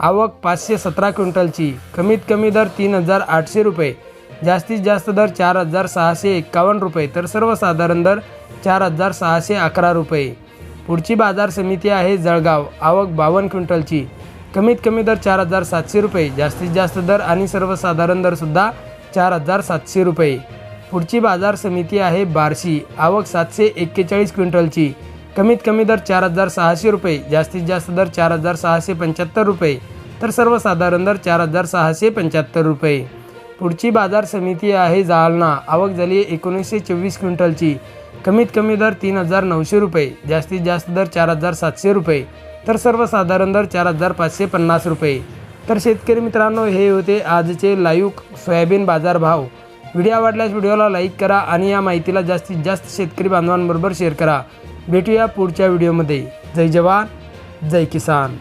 आवक पाचशे सतरा क्विंटलची. कमीत कमी दर तीन हजार आठशे रुपये. जास्तीत जास्त दर चार हजार सहाशे एक्कावन्न रुपये. तर सर्वसाधारण दर चार हजार सहाशे अकरा रुपये. पुढची बाजार समिती आहे जळगाव. आवक बावन्न क्विंटलची. कमीत कमी दर चार हजार सातशे रुपये. जास्तीत जास्त दर आणि सर्वसाधारण दरसुद्धा चार हजार सातशे रुपये. पुढची बाजार समिती आहे बार्शी. आवक सातशे एक्केचाळीस क्विंटलची. कमीत कमी दर चार हजार सहाशे रुपये. जास्तीत जास्त दर चार हजार सहाशे पंच्याहत्तर रुपये. तर सर्वसाधारण दर चार हजार सहाशे पंच्याहत्तर रुपये. पुढची बाजार समिती आहे जालना. आवक झाली आहे एकोणीसशे चोवीस क्विंटलची. कमीत कमी दर तीन हजार नऊशे रुपये. जास्तीत जास्त दर चार हजार सातशे रुपये. तर सर्वसाधारण दर चार हजार पाचशे पन्नास रुपये. तर शेतकरी मित्रांनो हे होते आजचे लाईव्ह सोयाबीन बाजार भाव व्हिडिओ आवडल्यास व्हिडिओला लाईक करा आणि या माहितीला जास्तीत जास्त शेतकरी बांधवांबरोबर शेअर करा. भेटूया पुढच्या व्हिडिओमध्ये. जय जवान जय किसान.